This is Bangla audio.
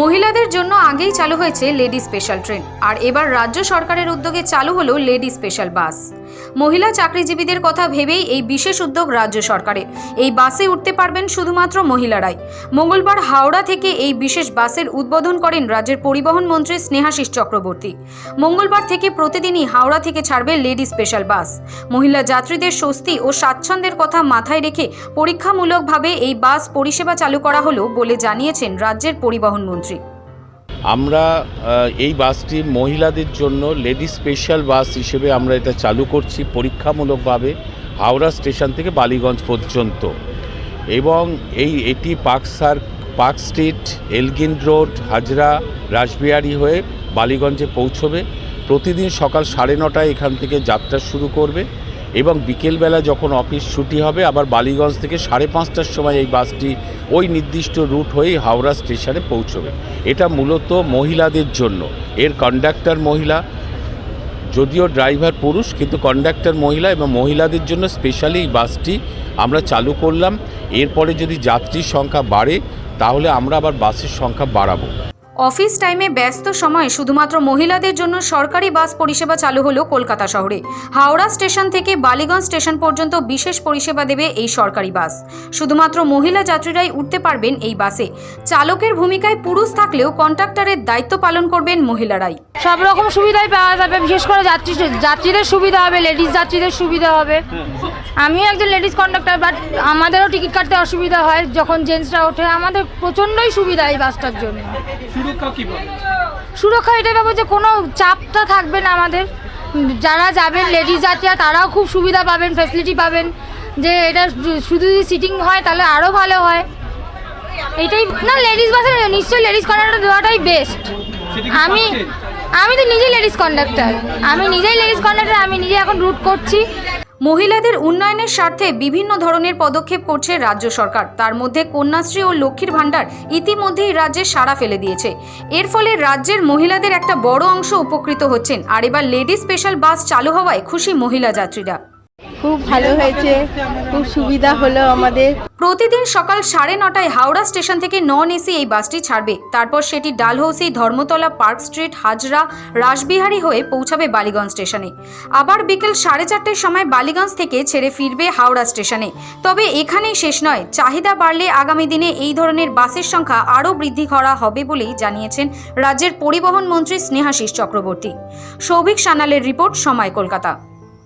মহিলাদের জন্য আগেই চালু হয়েছে লেডি স্পেশাল ট্রেন। আর এবার রাজ্য সরকারের উদ্যোগে চালু হলো লেডি স্পেশাল বাস। মহিলা চাকরিজীবীদের কথা ভেবেই এই বিশেষ উদ্যোগ রাজ্য সরকারের এই বাসে উঠতে পারবেন শুধুমাত্র মহিলারাই। মঙ্গলবার হাওড়া থেকে এই বিশেষ বাসের উদ্বোধন করেন রাজ্যের পরিবহন মন্ত্রী স্নেহাশিস চক্রবর্তী। মঙ্গলবার থেকে প্রতিদিনই হাওড়া থেকে ছাড়বে লেডি স্পেশাল বাস। মহিলা যাত্রীদের স্বস্তি ও স্বাচ্ছন্দ্যের কথা মাথায় রেখে পরীক্ষামূলকভাবে এই বাস পরিষেবা চালু করা হলো বলে জানিয়েছেন রাজ্যের পরিবহন মন্ত্রী। আমরা এই বাসটি মহিলাদের জন্য লেডি স্পেশাল বাস হিসেবে আমরা এটা চালু করছি পরীক্ষামূলকভাবে হাওড়া স্টেশন থেকে বালিগঞ্জ পর্যন্ত। এবং এই, এটি পাকসার park street, Elgin road, Hazra, Rashbehari হয়ে বালিগঞ্জে পৌঁছবে। প্রতিদিন সকাল সাড়ে নটায় এখান থেকে যাত্রা শুরু করবে। এবং বিকেলবেলা যখন অফিস ছুটি হবে, আবার বালিগঞ্জ থেকে সাড়ে পাঁচটার সময় এই বাসটি ওই নির্দিষ্ট রুট হয়েই হাওড়া স্টেশনে পৌঁছবে। এটা মূলত মহিলাদের জন্য। এর কন্ডাক্টর মহিলা, যদিও ড্রাইভার পুরুষ, কিন্তু কন্ডাক্টর মহিলা এবং মহিলাদের জন্য স্পেশালি এই বাসটি আমরা চালু করলাম। এরপরে যদি যাত্রীর সংখ্যা বাড়ে, তাহলে আমরা আবার বাসের সংখ্যা বাড়াবো। অফিস টাইমে ব্যস্ত সময়ে শুধুমাত্র মহিলাদের জন্য সরকারি বাস পরিষেবা চালু হলো কলকাতা শহরে। হাওড়া স্টেশন থেকে বালিগঞ্জ স্টেশন পর্যন্ত বিশেষ পরিষেবা দেবে এই সরকারি বাস। শুধুমাত্র মহিলা যাত্রীরাই উঠতে পারবেন এই বাসে। চালকের ভূমিকায় পুরুষ থাকলেও কন্ট্রাক্টরের দায়িত্ব পালন করবেন মহিলারাই। সব রকম সুবিধাই পাওয়া যাবে, বিশেষ করে যাত্রী, যাত্রীদের সুবিধা হবে লেডিস যাত্রীদের সুবিধা হবে। আমিও একজন লেডিস কন্ডাক্টর বাট আমাদেরও টিকিট কাটতে অসুবিধা হয় যখন জেন্টসরা ওঠে। আমাদের প্রচণ্ডই সুবিধা এই বাসটার জন্য। সুরক্ষা কি বলে? সুরক্ষা এটা পাবো যে কোনো চাপটা থাকবে না আমাদের। যারা যাবেন লেডিস যাত্রীরা তারাও খুব সুবিধা পাবেন ফ্যাসিলিটি পাবেন। যে এটা শুধু যদি সিটিং হয় তাহলে আরও ভালো হয়। এটাই না লেডিস বাসে নিশ্চয়ই লেডিস কন্ডাক্টর দেওয়াটাই বেস্ট আমি আমি তো নিজেই লেডিস কন্ডাক্টর আমি নিজেই লেডিস কন্ডাক্টর আমি নিজে এখন রুট করছি। মহিলাদের উন্নয়নের স্বার্থে বিভিন্ন ধরনের পদক্ষেপ করছে রাজ্য সরকার। তার মধ্যে কন্যাশ্রী ও লক্ষ্মীর ভাণ্ডার ইতিমধ্যেই রাজ্যে সাড়া ফেলে দিয়েছে। এর ফলে রাজ্যের মহিলাদের একটা বড় অংশ উপকৃত হচ্ছেন। আর এবার লেডি স্পেশাল বাস চালু হওয়ায় খুশি মহিলা যাত্রীরা। খুব ভালো হয়েছে, খুব সুবিধা হলো আমাদের। প্রতিদিন সকাল সাড়ে নটায় হাওড়া স্টেশন থেকে নন এসি এই বাসটি ছাড়বে। তারপর সেটি Dalhousie, Dharmatala, park street, Hazra, Rashbehari হয়ে পৌঁছাবে বালিগঞ্জ স্টেশনে। আবার বিকেল সাড়ে চারটের সময় বালিগঞ্জ থেকে ছেড়ে ফিরবে হাওড়া স্টেশনে। তবে এখানেই শেষ নয়, চাহিদা বাড়লে আগামী দিনে এই ধরনের বাসের সংখ্যা আরও বৃদ্ধি করা হবে বলেই জানিয়েছেন রাজ্যের পরিবহন মন্ত্রী স্নেহাশিস চক্রবর্তী। সৌভিক সানালের রিপোর্ট সময় কলকাতা।